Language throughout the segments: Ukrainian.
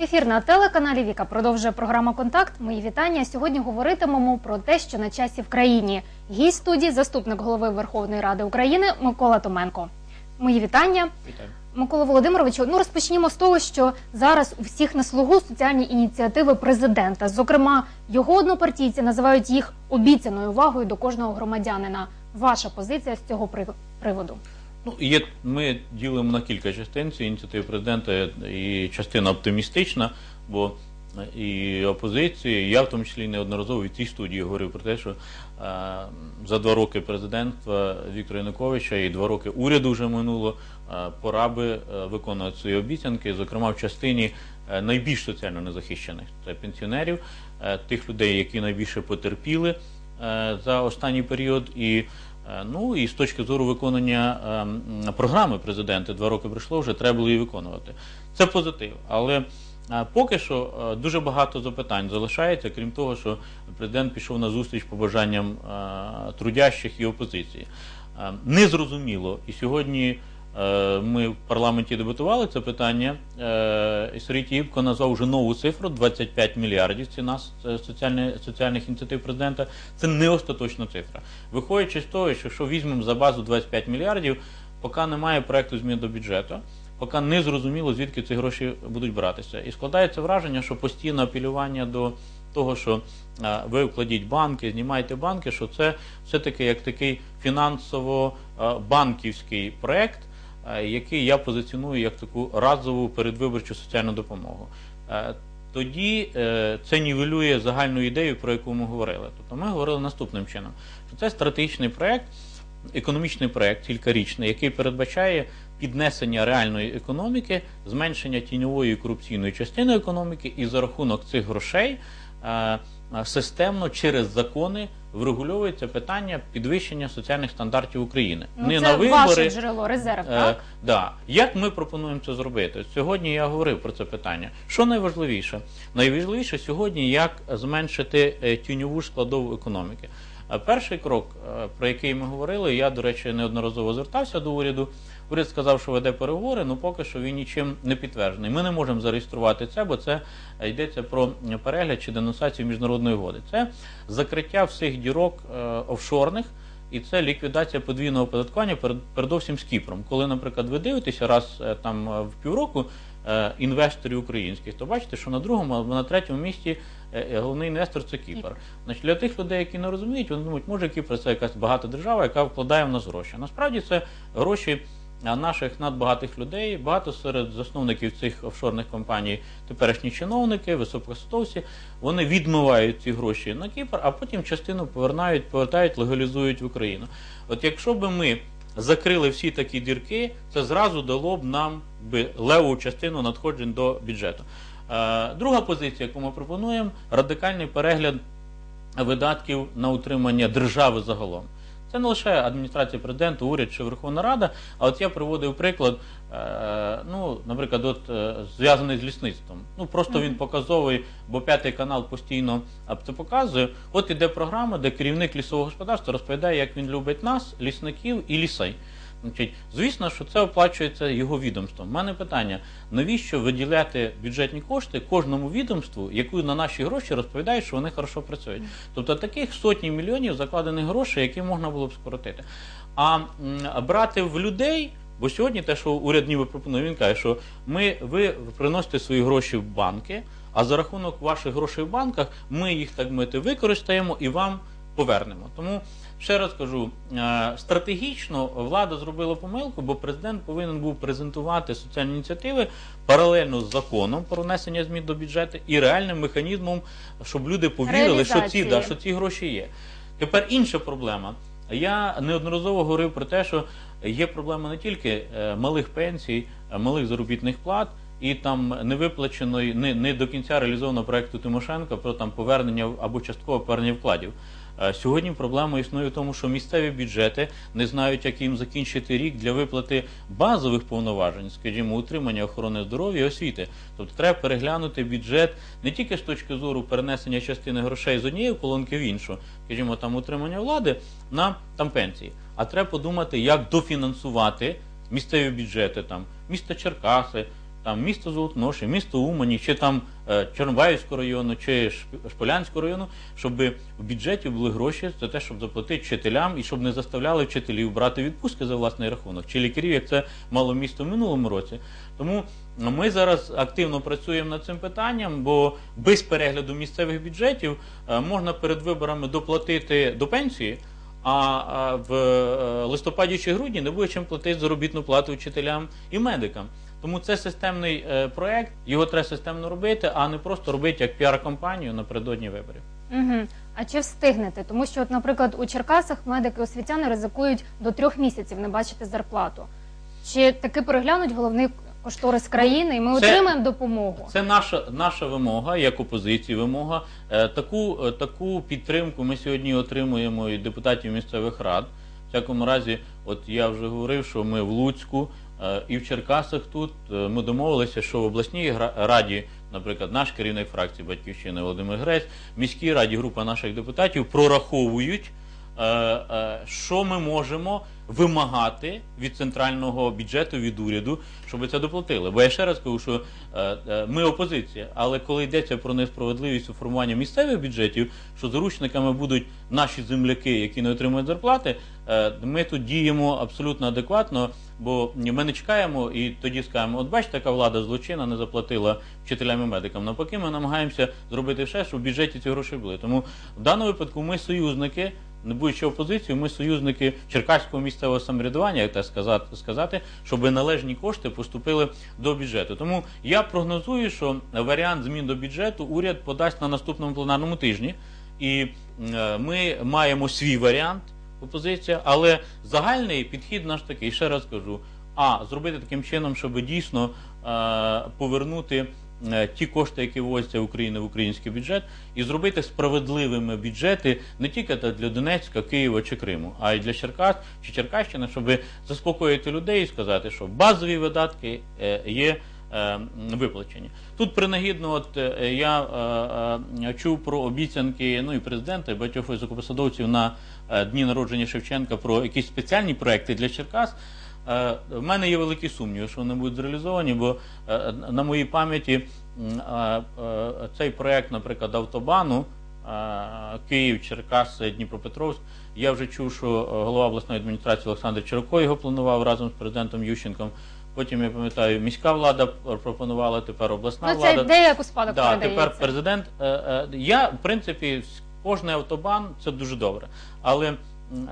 Ефір на телеканалі Віка продовжує програма Контакт. Мої вітання. Сьогодні говоритимемо про те, що на часі в країні. Гість студії, заступник голови Верховної Ради України Микола Томенко. Мої вітання. Вітаю. Микола Володимировичу, ну розпочнімо з того, що зараз у всіх на слугу соціальні ініціативи президента. Зокрема, його однопартійці називають їх обіцяною увагою до кожного громадянина. Ваша позиція з цього приводу? Ну, є, ми ділимо на кілька частин. Ці ініціативи президента, і частина оптимістична, бо і опозиція, і я в тому числі неодноразово в цій студії говорив про те, що е, за два роки президентства Віктора Януковича і два роки уряду вже минуло, е, пора би е, виконувати свої обіцянки, зокрема в частині е, найбільш соціально незахищених це пенсіонерів, е, тих людей, які найбільше потерпіли е, за останній період, і Е, Ну і з точки зору виконання ем, програми президента, два роки пройшло, вже треба було її виконувати. Це позитив. Але е, поки що е, дуже багато запитань залишається, крім того, що президент пішов на зустріч побажанням е, трудящих і опозиції. Е, Незрозуміло, і сьогодні е, ми в парламенті дебатували це питання. Е, і Сергій назвав вже нову цифру 25 мільярдів ціна е, соціальних ініціатив президента. Це не остаточна цифра. Виходячи з того, що, що візьмемо за базу 25 мільярдів, поки немає проекту змін до бюджету, поки не зрозуміло, звідки ці гроші будуть братися. І складається враження, що постійне апелювання до того, що е, ви вкладіть банки, знімайте банки, що це все-таки як такий фінансово-банківський проект, е, який я позиціоную як таку разову передвиборчу соціальну допомогу. Е, Тоді е, це нівелює загальну ідею, про яку ми говорили. Тобто ми говорили наступним чином, що це стратегічний проект, економічний проект, кількарічний, який передбачає піднесення реальної економіки, зменшення тіньової корупційної частини економіки, і за рахунок цих грошей е, е, системно через закони врегульовується питання підвищення соціальних стандартів України. Ну, Не це на ваше джерело, резерв, Е, так? да. Як ми пропонуємо це зробити? Сьогодні я говорив про це питання. Що найважливіше? Найважливіше сьогодні, як зменшити е, тіньову складову економіки. Е, Перший крок, про який ми говорили, я, до речі, неодноразово звертався до уряду. Уряд сказав, що веде переговори, але поки що він нічим не підтверджений. Ми не можемо зареєструвати це, бо це е, йдеться про перегляд чи денонсацію міжнародної угоди. Це закриття всіх дірок е, офшорних. І це ліквідація подвійного оподаткування перед передовсім з Кіпром. Коли, наприклад, ви дивитеся раз е, там в півроку інвесторів українських, то бачите, що на другому або на третьому місці головний інвестор це. Кіпр. Значить, для тих людей, які не розуміють, вони думають, може Кіпр це якась багата держава, яка вкладає в нас гроші. Насправді це гроші. Наших надбагатих людей, багато серед засновників цих офшорних компаній, теперішні чиновники, високосадовці, вони відмивають ці гроші на Кіпр, а потім частину повернають, повертають, легалізують в Україну. От якщо би ми закрили всі такі дірки, це зразу дало б нам би леву частину надходжень до бюджету. Е, Друга позиція, яку ми пропонуємо, радикальний перегляд видатків на утримання держави загалом. Це не лише адміністрація президента, уряд чи Верховна Рада. А от я приводив приклад, е, ну, наприклад, от е, зв'язаний з лісництвом. Ну просто він показовий, бо п'ятий канал постійно це показує. От іде програма, де керівник лісового господарства розповідає, як він любить нас, лісників і лісей. Значить, звісно, що це оплачується його відомством. У мене питання: навіщо виділяти бюджетні кошти кожному відомству, яку на наші гроші розповідають, що вони хорошо працюють? Тобто таких сотні мільйонів закладених грошей, які можна було б скоротити. А брати в людей. Бо сьогодні те, що уряд ніби пропонує, він каже, що ми, ви приносите свої гроші в банки, а за рахунок ваших грошей в банках ми їх так мити використаємо і вам повернемо. Тому ще раз кажу, е, стратегічно влада зробила помилку, бо президент повинен був презентувати соціальні ініціативи паралельно з законом про внесення змін до бюджету і реальним механізмом, щоб люди повірили, що ці, да, що ці гроші є. Тепер інша проблема. Я неодноразово говорив про те, що є проблема не тільки е, малих пенсій, малих заробітних плат і там невиплаченої, не, не до кінця реалізованого проекту Тимошенка про там повернення або часткове повернення вкладів. Е, Сьогодні проблема існує в тому, що місцеві бюджети не знають, як їм закінчити рік для виплати базових повноважень, скажімо, утримання охорони здоров'я і освіти. Тобто треба переглянути бюджет не тільки з точки зору перенесення частини грошей з однієї колонки в іншу, скажімо, там утримання влади на там пенсії. А треба подумати, як дофінансувати місцеві бюджети, там місто Черкаси, там місто Золотоноші, місто Умані, чи там е, Чорнобаївського району, чи Шп- Шполянського району, щоб в бюджеті були гроші за те, щоб заплатити вчителям і щоб не заставляли вчителів брати відпустки за власний рахунок, чи лікарів, як це мало місто в минулому році. Тому ми зараз активно працюємо над цим питанням, бо без перегляду місцевих бюджетів е, можна перед виборами доплатити до пенсії. А а в е, листопаді чи грудні не буде чим платити заробітну плату вчителям і медикам. Тому це системний е, проект, його треба системно робити, а не просто робити як піар-кампанію напередодні виборів. Угу. А чи встигнете? Тому що, от, наприклад, у Черкасах медики освітяни ризикують до трьох місяців не бачити зарплату. Чи таки переглянуть головний кошторис країни, і ми Це- отримаємо допомогу? Це наша наша вимога, як опозиції, вимога. Е, Таку, е, таку підтримку ми сьогодні отримуємо від депутатів місцевих рад. В всякому разі, от я вже говорив, що ми в Луцьку і в Черкасах тут е, ми домовилися, що в обласній раді, наприклад, наш керівник фракції Батьківщини Володимир Грець, в міській раді група наших депутатів прораховують, е, е, що ми можемо вимагати від центрального бюджету, від уряду, щоб це доплатили. Бо я ще раз кажу, що е, е, ми опозиція, але коли йдеться про несправедливість у формуванні місцевих бюджетів, що заручниками будуть наші земляки, які не отримують зарплати, е, ми тут діємо абсолютно адекватно, бо ми не чекаємо і тоді скажемо, от бачите, яка влада злочинна не заплатила вчителям і медикам. Навпаки, ми намагаємося зробити все, щоб в бюджеті ці гроші були. Тому в даному випадку ми союзники. Не будучи опозицією, ми союзники черкаського місцевого самоврядування, як так сказати, сказати, щоб належні кошти поступили до бюджету. Тому я прогнозую, що варіант змін до бюджету уряд подасть на наступному пленарному тижні, і е, ми маємо свій варіант опозиція, але загальний підхід наш такий. Ще раз кажу: а зробити таким чином, щоб дійсно е, повернути. Е, Ті кошти, які ввозяться в Україну в український бюджет, і зробити справедливими бюджети не тільки для Донецька, Києва чи Криму, а й для Черкас чи Черкащини, щоб заспокоїти людей і сказати, що базові видатки е, є е, виплачені. Тут принагідно, от я чув про обіцянки ну і президента, і багатьох високопосадовців на дні народження Шевченка про якісь спеціальні проекти для Черкас. Е, В мене є великі сумніви, що вони будуть зреалізовані, бо е, на моїй пам'яті е, цей проект, наприклад, автобану Київ, Черкаси, Дніпропетровськ. Я вже чув, що голова обласної адміністрації Олександр Черко його планував разом з президентом Ющенком. Потім я пам'ятаю, міська влада пропонувала, тепер обласна Ну, ця влада. ідея як у спадок Да, тепер президент. Я, в принципі, кожний автобан це дуже добре. Але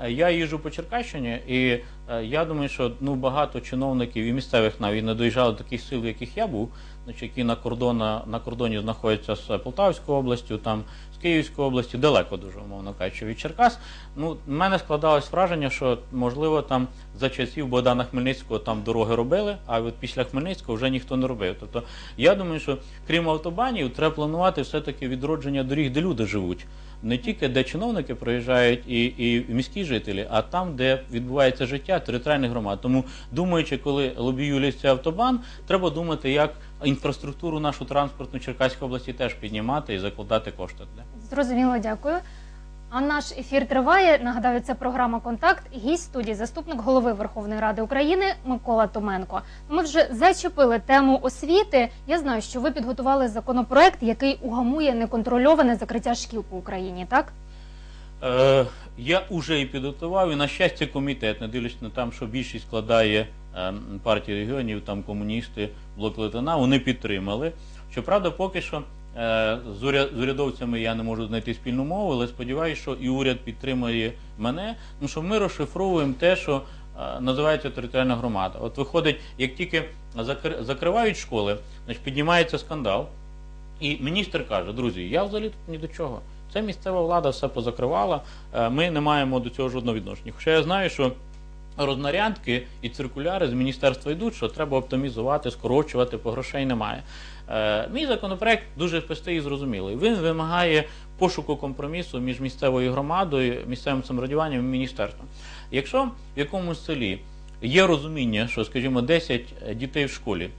я їжджу по Черкащині, і е, я думаю, що ну багато чиновників і місцевих навіть не доїжджали до таких сил, яких я був, значить, які на кордона на кордоні знаходяться з Полтавською областю, там з Київської області, далеко дуже умовно кажучи, від Черкас. Ну, в мене складалось враження, що можливо там за часів Богдана Хмельницького там дороги робили, а от після Хмельницького вже ніхто не робив. Тобто я думаю, що крім автобанів, треба планувати все-таки відродження доріг, де люди живуть. Не тільки де чиновники проїжджають і, і міські жителі, а там, де відбувається життя територіальних громад. Тому думаючи, коли лобіюється автобан, треба думати, як інфраструктуру нашу транспортну Черкаської області теж піднімати і закладати кошти. Зрозуміло, дякую. А наш ефір триває. Нагадаю, це програма Контакт. Гість студії, заступник голови Верховної Ради України Микола Томенко. Ми вже зачепили тему освіти. Я знаю, що ви підготували законопроект, який угамує неконтрольоване закриття шкіл по Україні. Так Е, я вже і підготував, і на щастя, комітет, не дивлячись на там, що більшість складає е, партії регіонів, там комуністи, блок Литина, вони підтримали. Щоправда, поки що з уря- урядовцями я не можу знайти спільну мову, але сподіваюся, що і уряд підтримує мене, тому що ми розшифровуємо те, що е, називається територіальна громада. От виходить, як тільки закри- закривають школи, значить піднімається скандал. І міністр каже, друзі, я взагалі тут ні до чого. Це місцева влада все позакривала. е, Ми не маємо до цього жодного відношення. Хоча я знаю, що рознарядки і циркуляри з міністерства йдуть, що треба оптимізувати, скорочувати, бо грошей немає. Е, Мій законопроект дуже простий і зрозумілий. Він вимагає пошуку компромісу між місцевою громадою, місцевим самоврядуванням і міністерством. Якщо в якомусь селі є розуміння, що, скажімо, 10 дітей в школі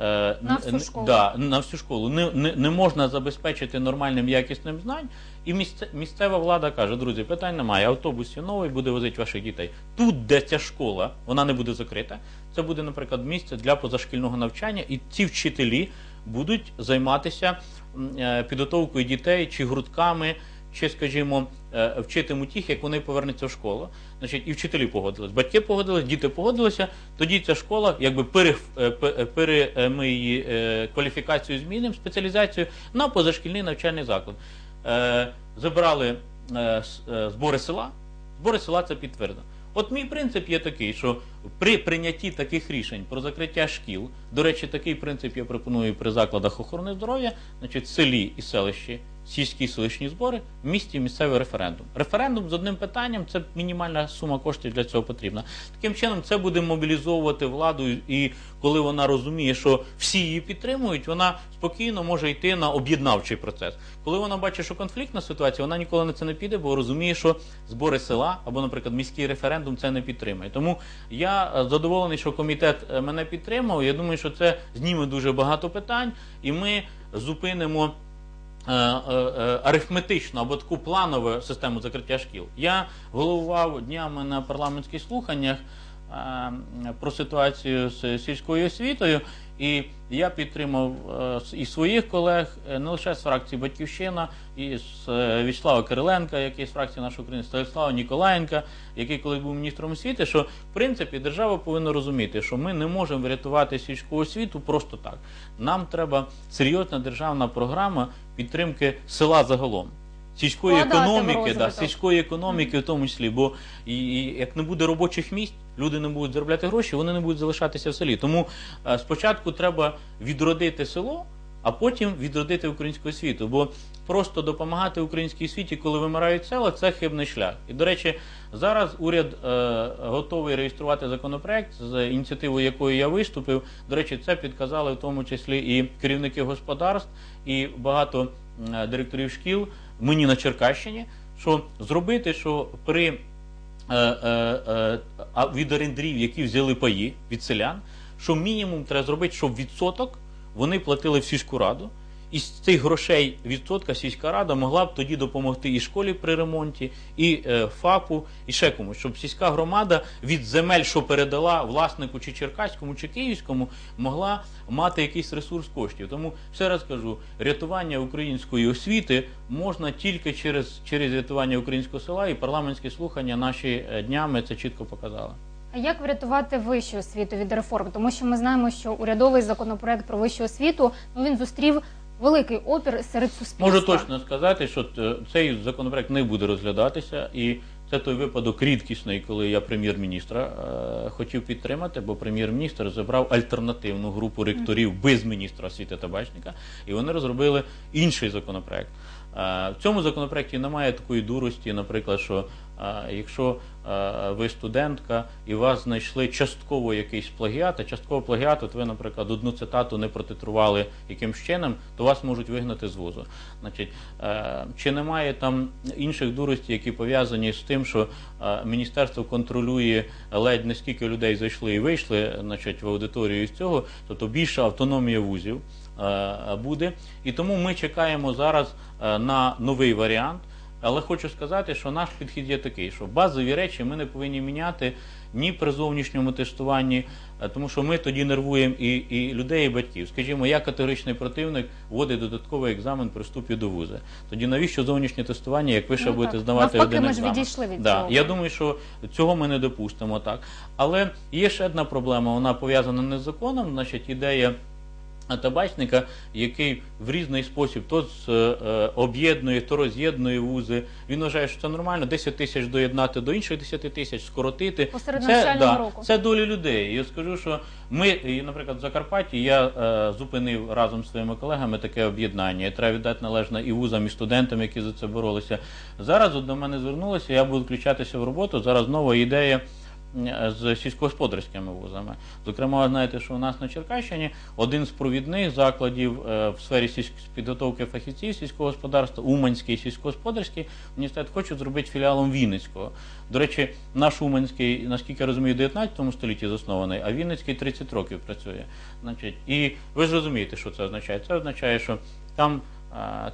е, На всю школу. Да, на всю школу не, не, не можна забезпечити нормальним якісним знань. І місце, місцева влада каже, друзі, питань немає. Автобус є новий буде возити ваших дітей. Тут, де ця школа, вона не буде закрита. Це буде, наприклад, місце для позашкільного навчання, і ці вчителі будуть займатися е, підготовкою дітей чи грудками, чи, скажімо, е, вчитимуть їх, як вони повернуться в школу. Значить, і вчителі погодились, батьки погодились, діти погодилися. Тоді ця школа, якби пере, е, пере, ми її кваліфікацію змінимо, спеціалізацію на позашкільний навчальний заклад. Забрали збори села, збори села це підтвердили. От мій принцип є такий, що при прийнятті таких рішень про закриття шкіл, до речі, такий принцип я пропоную при закладах охорони здоров'я, значить, селі і селищі, сільські селищні збори, в місті місцевий референдум. Референдум з одним питанням це мінімальна сума коштів для цього потрібна. Таким чином, це буде мобілізовувати владу, і коли вона розуміє, що всі її підтримують, вона спокійно може йти на об'єднавчий процес. Коли вона бачить, що конфліктна ситуація, вона ніколи на це не піде, бо розуміє, що збори села або, наприклад, міський референдум це не підтримує. Тому я е, задоволений, що комітет е, мене підтримав. Я думаю, що це зніме дуже багато питань, і ми зупинимо. Е, е, е, Арифметичну або таку планову систему закриття шкіл. Я головував днями на парламентських слуханнях про ситуацію з сільською освітою, і я підтримав е, і своїх колег, е, не лише з фракції Батьківщина, і з е, Вячеслава Кириленка, який з фракції нашої України, Станіслава Ніколаєнка, який коли був міністром освіти, що в принципі держава повинна розуміти, що ми не можемо врятувати сільську освіту просто так. Нам треба серйозна державна програма підтримки села загалом. Сільської Вкладати в економіки, да, розвиток. сільської економіки в тому числі, бо і, і як не буде робочих місць, люди не будуть заробляти гроші, вони не будуть залишатися в селі. Тому е, спочатку треба відродити село, а потім відродити українську освіту. Бо просто допомагати українській освіті, коли вимирають села, це хибний шлях. І до речі, зараз уряд е, готовий реєструвати законопроект, з ініціативою якої я виступив. До речі, це підказали в тому числі і керівники господарств, і багато е, директорів шкіл мені на Черкащині, що зробити, що при е, е, е, від орендрів, які взяли паї від селян, що мінімум треба зробити, щоб відсоток вони платили в сільську раду. І з цих грошей відсотка сільська рада могла б тоді допомогти і школі при ремонті, і е, ФАПу, і ще комусь, щоб сільська громада від земель, що передала власнику чи черкаському, чи київському, могла мати якийсь ресурс коштів. Тому ще раз кажу, рятування української освіти можна тільки через, через рятування українського села, і парламентські слухання наші е, днями це чітко показали. А як врятувати вищу освіту від реформ? Тому що ми знаємо, що урядовий законопроект про вищу освіту ну він зустрів великий опір серед суспільства. Можу точно сказати, що е, цей законопроект не буде розглядатися, і це той випадок рідкісний, коли я прем'єр-міністра е, хотів підтримати, бо прем'єр-міністр забрав альтернативну групу ректорів без міністра освіти та бачника, і вони розробили інший законопроект. Е, В цьому законопроекті немає такої дурості, наприклад, що е, якщо е, ви студентка і вас знайшли частково якийсь плагіат, а частково плагіат, от ви, наприклад, одну цитату не протитрували якимсь чином, то вас можуть вигнати з вузу. Значить, чи немає там інших дуростей, які пов'язані з тим, що міністерство контролює ледь не скільки людей зайшли і вийшли, значить, в аудиторію з цього, тобто більша автономія вузів буде. І тому ми чекаємо зараз е, на новий варіант. Але хочу сказати, що наш підхід є такий, що базові речі ми не повинні міняти ні при зовнішньому тестуванні, е, тому що ми тоді нервуємо і, і людей, і батьків. Скажімо, я категоричний противник вводить додатковий екзамен при вступі до вузу. Тоді навіщо зовнішнє тестування, як ви ще Ну, будете так. здавати Навпаки, один ми ж відійшли від да. цього. Я думаю, що цього ми не допустимо так. Але є ще одна проблема, вона пов'язана не з законом, значить, ідея табачника, який в різний спосіб то з, е, е, об'єднує, то роз'єднує вузи. Він вважає, що це нормально, 10 тисяч доєднати до інших 10 тисяч, скоротити. Посеред це, да, року. це долі людей. Я скажу, що ми, наприклад, в Закарпатті я е, зупинив разом з своїми колегами таке об'єднання. І треба віддати належне і вузам, і студентам, які за це боролися. Зараз до мене звернулися, я буду включатися в роботу. Зараз нова ідея з сільськогосподарськими вузами. Зокрема, ви знаєте, що у нас на Черкащині один з провідних закладів е, в сфері підготовки фахівців сільського господарства, Уманський сільськогосподарський університет, хочуть зробити філіалом Вінницького. До речі, наш Уманський, наскільки я розумію, в 19 столітті заснований, а Вінницький 30 років працює. І ви ж розумієте, що це означає? Це означає, що там е,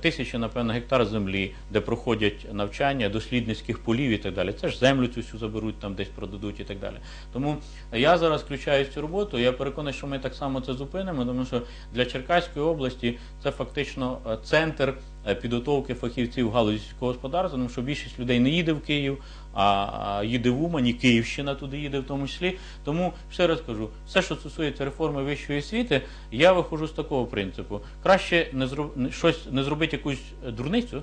тисячі, напевно, гектар землі, де проходять навчання, дослідницьких полів і так далі. Це ж землю цю всю заберуть, там десь продадуть і так далі. Тому я зараз включаю цю роботу. Я переконаний, що ми так само це зупинимо, тому що для Черкаської області це фактично е, центр е, підготовки фахівців галузі сільського господарства, тому що більшість людей не їде в Київ, а їде в Умані, Київщина туди їде в тому числі. Тому ще раз кажу, все, що стосується реформи вищої освіти, я виходжу з такого принципу. Краще не зроб... щось не зробити якусь е, дурницю,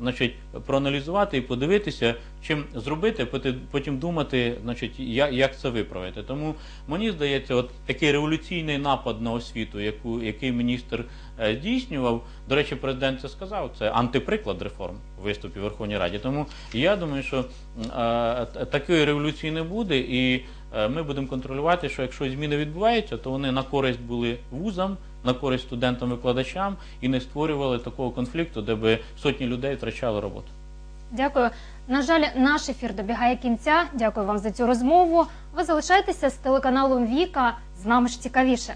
значить, проаналізувати і подивитися, чим зробити, потім думати, значить, як це виправити. Тому мені здається, от такий революційний напад на освіту, яку, який міністр е, здійснював, до речі, президент це сказав, це антиприклад реформ у виступі в Верховній Раді. Тому я думаю, що е, такої революції не буде, і е, ми будемо контролювати, що якщо зміни відбуваються, то вони на користь були вузам, на користь студентам-викладачам і не створювали такого конфлікту, де би сотні людей втрачали роботу. Дякую. На жаль, наш ефір добігає кінця. Дякую вам за цю розмову. Ви залишайтеся з телеканалом Віка. З нами ж цікавіше.